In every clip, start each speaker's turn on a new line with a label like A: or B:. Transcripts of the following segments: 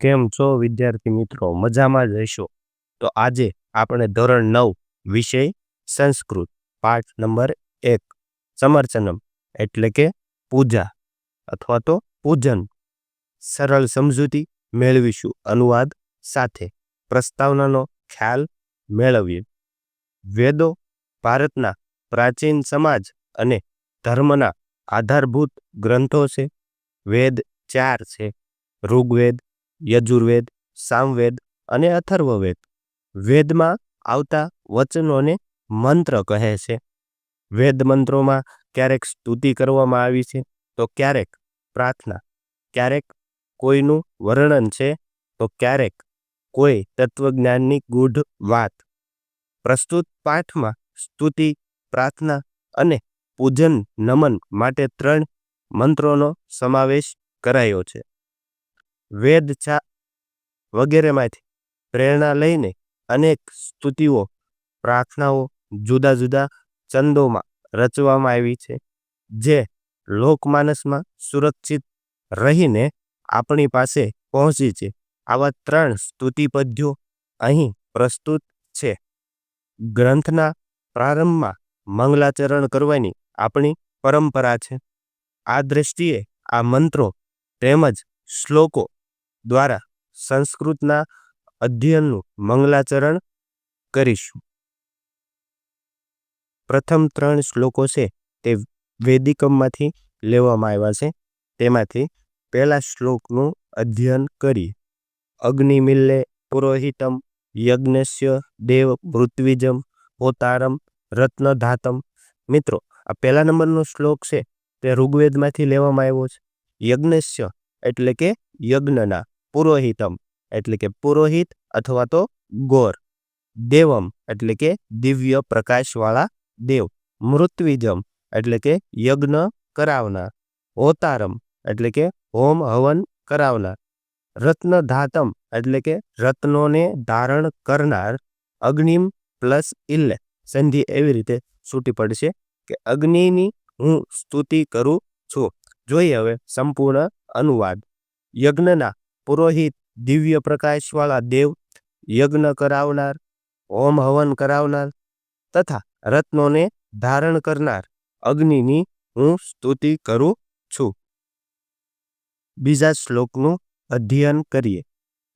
A: કેમ છો વિદ્યાર્થી મિત્રો? મજામાં જ હશો? તો આજે આપણે ધોરણ નવ વિષય સંસ્કૃત, પાઠ નંબર એક, સમર્ચનમ એટલે કે પૂજા અથવા તો પૂજન. સરળ સમજૂતી મેળવીશું અનુવાદ સાથે. પ્રસ્તાવનાનો ખ્યાલ મેળવીએ. વેદો ભારતના પ્રાચીન સમાજ અને ધર્મના આધારભૂત ગ્રંથો છે. વેદ ચાર છે. ઋગ્વેદ યજુર્વેદ, સામવેદ અને અથર્વવેદ. વેદમાં આવતા વચનોને મંત્ર કહે છે. વેદ મંત્રોમાં ક્યારેક સ્તુતિ કરવામાં આવી છે, તો ક્યારેક પ્રાર્થના. ક્યારેક કોઈનું વર્ણન છે, તો ક્યારેક કોઈ તત્વજ્ઞાનની ગૂઢ વાત. પ્રસ્તુત પાઠમાં સ્તુતિ, પ્રાર્થના અને પૂજન નમન માટે ત્રણ મંત્રોનો સમાવેશ કરાયો છે. વેદ છા વગેરેમાંથી પ્રેરણા લઈને અનેક સ્તુતિઓ, પ્રાર્થનાઓ જુદા જુદા ચંદોમાં રચવામાં આવી છે, જે લોકમાનસમાં સુરક્ષિત રહીને આપણી પાસે પહોંચી છે. આવા ત્રણ સ્તુતિ પદ્યો અહીં પ્રસ્તુત છે. ગ્રંથના પ્રારંભમાં મંગલાચરણ કરવાની આપણી પરંપરા છે. આ દ્રષ્ટિએ આ મંત્રો તેમજ શ્લોકો દ્વારા સંસ્કૃતના અધ્યયનનું મંગલાચરણ કરીશું. પ્રથમ ત્રણ શ્લોકો છે તે વેદિકમમાંથી લેવામાં આવ્યા છે. તેમાંથી પહેલા શ્લોકનું અધ્યયન કરી અગ્નિમિલ્લે પુરોહિતમ યજ્ઞસ્ય દેવ પૃથ્વીજમ પોતારમ રત્નધાતમ. મિત્રો, આ પહેલા નંબરનો શ્લોક છે તે ઋગ્વેદમાંથી લેવામાં આવ્યો છે. યજ્ઞસ્ય એટલે કે યજ્ઞના. પુરોહિતમ, એટલે કે પુરોહિત અથવા તો ગોર, દેવમ, એટલે કે દિવ્ય પ્રકાશવાળા દેવ મૃત્વિજમ એટલે કે યજ્ઞ કરાવનાર હોતારમ એટલે કે હોમ હવન કરાવનાર, રત્નધાતમ, એટલે કે રત્નોને ધારણ કરનાર, અગ્નિમ પ્લસ ઇલ્લે સંધિ એવી રીતે છૂટી પડશે કે અગ્નિની હું સ્તુતિ કરું છું. જોઈએ હવે સંપૂર્ણ અનુવાદ. યજ્ઞના પુરોહિત, દિવ્ય પ્રકાશવાળા દેવ, યજ્ઞ કરાવનાર, હોમ હવન કરાવનાર તથા રત્નોને ધારણ કરનાર અગ્નિની હું સ્તુતિ કરું છું. બીજા શ્લોકનું અધ્યયન કરીએ.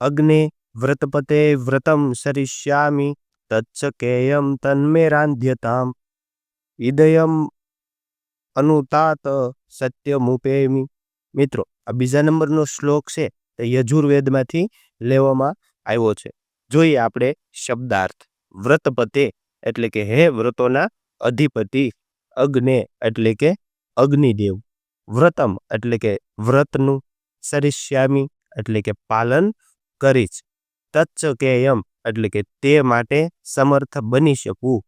A: અગ્ને વ્રતપતે વ્રતમ સરિષ્યામી તત્સકેયમ તન્મે રાંધ્યતામ ઇદયમ અનુતાત સત્યમુપેમી. મિત્રો, આ બીજા નંબરનો શ્લોક છે. યજુર્વેદમાંથી લેવામાં આવ્યો છે. જોઈએ આપણે શબ્દાર્થ. વ્રતપતે એટલે કે હે વ્રતોના અધિપતિ અગ્ને એટલે કે અગ્નિદેવ. વ્રતમ એટલે કે વ્રતનું સરિષ્યામી એટલે કે પાલન કરીશ તચ્ચ કેયમ એટલે કે તે માટે સમર્થ બની શકું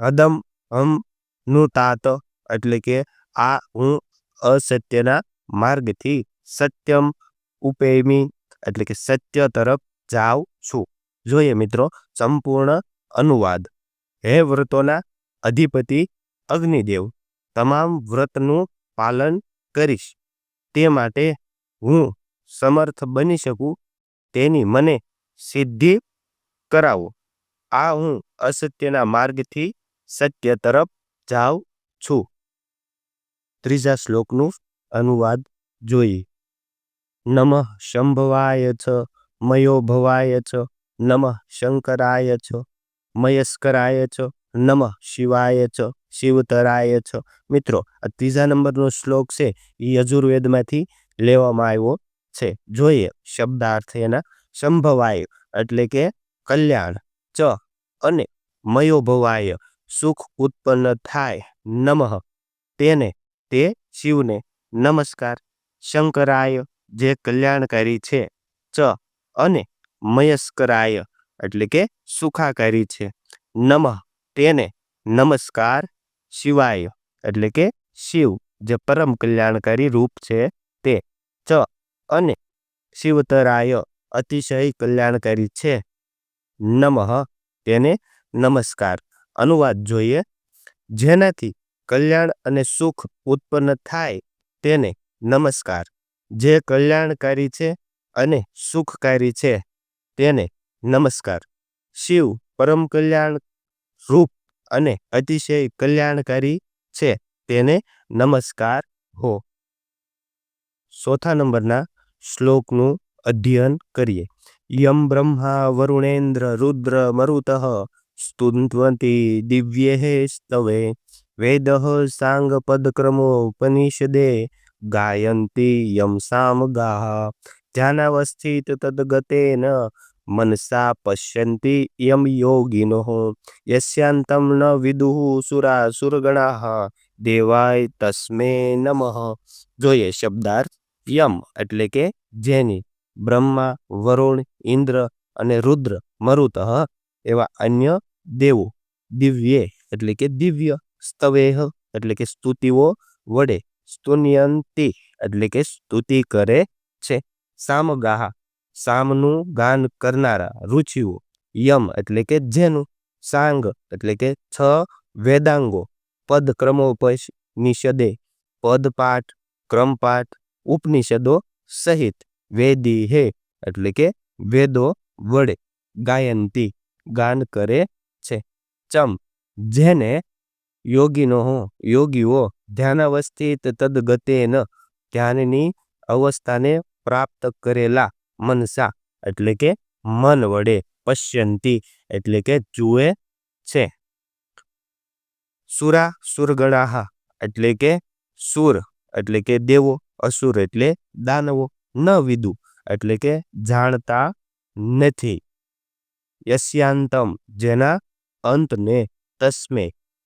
A: હદમ હમનું તાત એટલે કે આ હું અસત્યના માર્ગથી સત્યમ ઉપેમી એટલે કે સત્ય તરફ જાઉં છું. જોઈએ મિત્રો, સંપૂર્ણ અનુવાદ. હે વ્રતોના અધિપતિ અગ્નિદેવ, તમામ વ્રતનું પાલન કરીશ. તે માટે હું સમર્થ બની શકું, તેની મને સિદ્ધિ કરાવો. આ હું અસત્યના માર્ગથી સત્ય તરફ જાઉં છું. ત્રીજા શ્લોકનું અનુવાદ જોઈએ. નમઃ શંભવાય છ મયોભવાય છ, નમઃ શંકરાય છ, મયસ્કરાય ચ નમઃ શિવાય ચ શિવતરાય છ. મિત્રો, આ ત્રીજા નંબરનો શ્લોક છે, એ યજુર્વેદમાંથી લેવામાં આવ્યો છે. જોઈએ શબ્દાર્થ એના. સંભવાય એટલે કે કલ્યાણ, ચ અને મયોભવાય સુખ ઉત્પન્ન થાય, નમઃ. તેને, તે શિવને નમસ્કાર, શંકરાય જે કલ્યાણકારી છે, ચ અને મયસ્કરાય એટલે કે સુખાકારી છે. નમઃ, તેને નમસ્કાર શિવાય એટલે કે શિવ, જે પરમ કલ્યાણકારી રૂપ છે તે. ચ અને શિવતરાય અતિશય કલ્યાણકારી છે. નમઃ, તેને નમસ્કાર. અનુવાદ જોઈએ. જેનાથી કલ્યાણ અને સુખ ઉત્પન્ન થાય તેને નમસ્કાર. જે કલ્યાણકારી છે અને સુખકારી છે, તેને નમસ્કાર. શિવ પરમ કલ્યાણ રૂપ અને અતિશય કલ્યાણકારી છે, તેને નમસ્કાર હો. ચોથા નંબરના શ્લોકનું અધ્યયન કરીએ. યમ બ્રહ્મા વરુણેન્દ્ર રુદ્ર મરુત સ્તુન્વંતી દિવ્યે સ્તવે. વેદ સાંગ પદક્રમોપનિષદે ગાયંતી યમ સામગાહ ધ્યાનાવસ્થિત તદગતેન, મનસા પશ્યંતી યમ યોગિનો, યસ્યાંતમ ન વિદુઃ સુરા સુરગણાહ દેવાય તસ્મે નમઃ. જોઈએ શબ્દાર્થ યમ એટલે કે જેની બ્રહ્મા, વરુણ, ઇન્દ્ર અને રુદ્ર મરુત એવા અન્ય દેવો, દિવ્યે એટલે કે દિવ્ય સ્તવેહ એટલે કે સ્તુતિઓ વડે સ્તુન્યંતી, એટલે કે સ્તુતિ કરે છે. સામગાહ, સામનું ગાન કરનારા, રુચિઓ, યમ, એટલે કે જેનું, સાંગ, એટલે કે છ વેદાંગો પદ ક્રમોપનિષદે પદપાઠ, ક્રમપાઠ, ઉપનિષદો સહિત, વેદી હે, એટલે કે વેદો વડે, ગાયંતી, ગાન કરે છે. ચમ, જેને યોગીનો યોગીઓ ધ્યાનાવસ્થિત તદગતેન ધ્યાનની અવસ્થાને પ્રાપ્ત કરેલા મનસા, એટલે કે મન વડે પશ્યંતી, એટલે કે જુએ છે. સુરા સુરગણાહા, એટલે કે સુર, એટલે કે દેવો, અસુર, એટલે દાનવો, ન વિદુ, એટલે કે જાણતા નથી. યસ્યાંતમ, જેના અંતને તસ્મે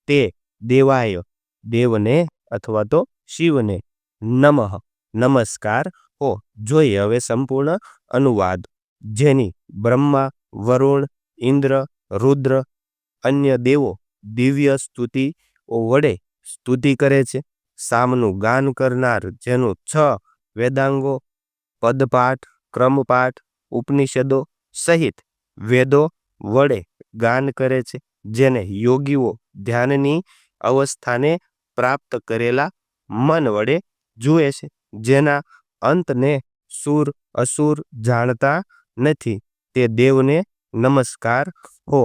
A: તે દેવાય, દેવને અથવા તો શિવને. નમઃ, નમસ્કાર. હો, જોઈએ હવે સંપૂર્ણ અનુવાદ. જેની બ્રહ્મા, વરુણ, ઇન્દ્ર, રુદ્ર, અન્ય દેવો દિવ્ય સ્તુતિઓ વડે સ્તુતિ કરે છે. સામનું ગાન કરનાર જેનું છ વેદાંગો, પદપાઠ, ક્રમપાઠ, ઉપનિષદો સહિત વેદો વડે ગાન કરે છે. જેને યોગીઓ ધ્યાનની અવસ્થાને પ્રાપ્ત કરેલા મન વડે જુએ છે, જેના અંતને સુર અસુર જાણતા નથી, તે દેવને નમસ્કાર હો.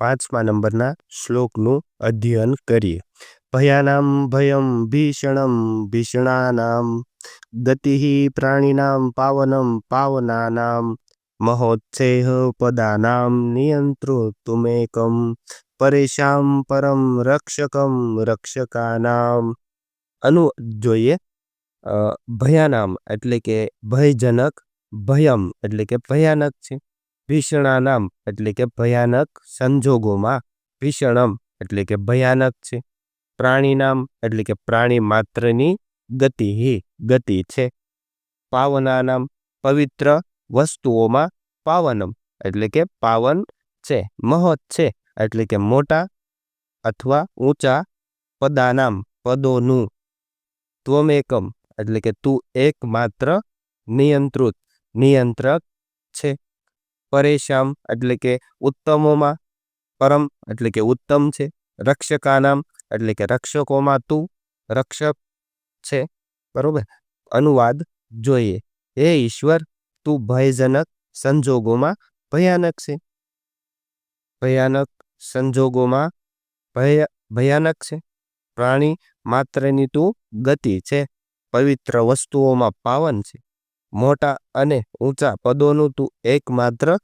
A: પાંચમા નંબરના શ્લોકનું અધ્યયન કરીએ. ભયાનામ ભયમ ભીષણમ ભીષણાનામ, ગતિ પ્રાણીનામ પાવનમ પાવનાનામ, મહોત્સેહ પદાનામ નિયંત્રુતુમેકમ પરેશામ પરમ રક્ષકમ રક્ષકાનામ અનુ જોઈએ ભયાનામ એટલે કે ભયજનક ભયમ એટલે કે ભયાનક છે ભીષણાનામ એટલે કે ભયાનક સંજોગોમાં ભીષણમ એટલે કે ભયાનક છે પ્રાણીનામ એટલે કે પ્રાણી માત્રની ગતિ ગતિ છે પાવનાનામ પવિત્ર વસ્તુઓમાં પાવનમ એટલે કે પાવન છે મહત છે એટલે કે મોટા અથવા ઊંચા પદાનામ પદોનું ત્વમેકમ, એટલે કે તું એકમાત્ર નિયંત્રિત, નિયંત્રક છે. પરેશામ, એટલે કે ઉત્તમોમાં પરમ, એટલે કે ઉત્તમ છે. રક્ષકાનામ, એટલે કે રક્ષકોમાં તું રક્ષક છે. બરોબર? અનુવાદ જોઈએ. હે ઈશ્વર, તું ભયજનક સંજોગોમાં ભયાનક છે. ભયાનક સંજોગોમાં ભય, ભયાનક છે. પ્રાણી માત્રની તું ગતિ છે. પવિત્ર વસ્તુઓમાં પાવન છે. મોટા અને ઊંચા પદોનું તું એકમાત્ર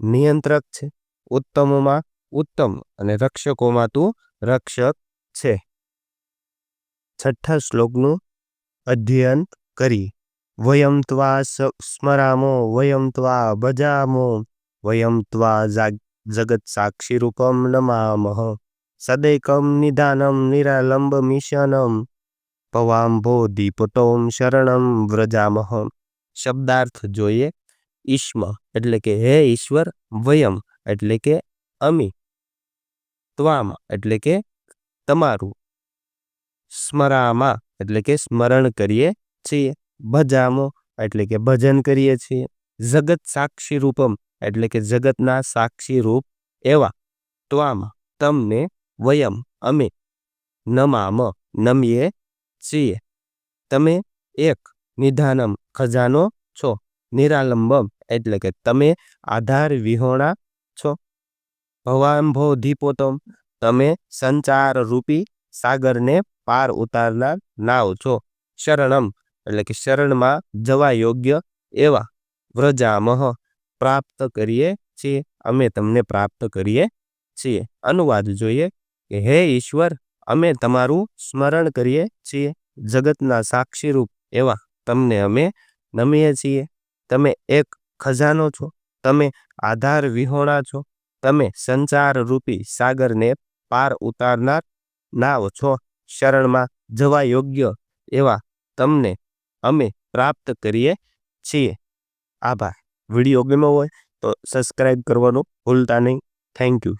A: નિયંત્રક છે. ઉત્તમમાં ઉત્તમ અને રક્ષકોમાં તું રક્ષક છે. છઠ્ઠા શ્લોકનું અધ્યયન કરી. વયમ ત્વા સ્મરામો, વયમ ત્વા ભજામો, વયમ ત્વા જગત સાક્ષી રૂપમ નમામહ સદૈકમ નિધાનમ નિરાલંબ મિશનમ પવાંભો દીપટોમ શરણમ વ્રજામહ શબ્દાર્થ જોઈએ ઈશ્મ એટલે કે હે ઈશ્વર વયમ એટલે કે અમી ત્વામ એટલે કે તમારું સ્મરામાં એટલે કે સ્મરણ કરીએ છીએ ભજામો એટલે કે ભજન કરીએ છીએ જગત સાક્ષી રૂપમ એટલે કે જગતના સાક્ષી રૂપ એવા. ત્વામ તમને વયમ અમે નમામ નમીએ છીએ. તમે એક નિધાનમ ખજાનો છો, નિરાલંબમ એટલે કે તમે આધાર વિહોણા છો. ભવાંભો ધીપોતમ તમે સંચાર રૂપી સાગરને પાર ઉતારનાર નાવ છો. શરણમ એટલે કે શરણમાં જવા યોગ્ય એવા વ્રજામહ પ્રાપ્ત કરીએ છીએ, અમે તમને પ્રાપ્ત કરીએ છીએ. અનુવાદ જોઈએ કે, હે ઈશ્વર, અમે તમારું સ્મરણ કરીએ છીએ, જગતના સાક્ષીરૂપ એવા તમને અમે નમીએ છીએ. તમે એક ખજાનો છો, તમે આધાર વિહોણા છો, તમે સંચાર રૂપી સાગરને પાર ઉતારનાર નાવ છો. શરણમાં જવા યોગ્ય એવા તમને અમે પ્રાપ્ત કરીએ છીએ. આભાર. વીડિયો ગમ્યો હોય તો સબસ્ક્રાઈબ કરવાનું ભૂલતા નહીં. Thank you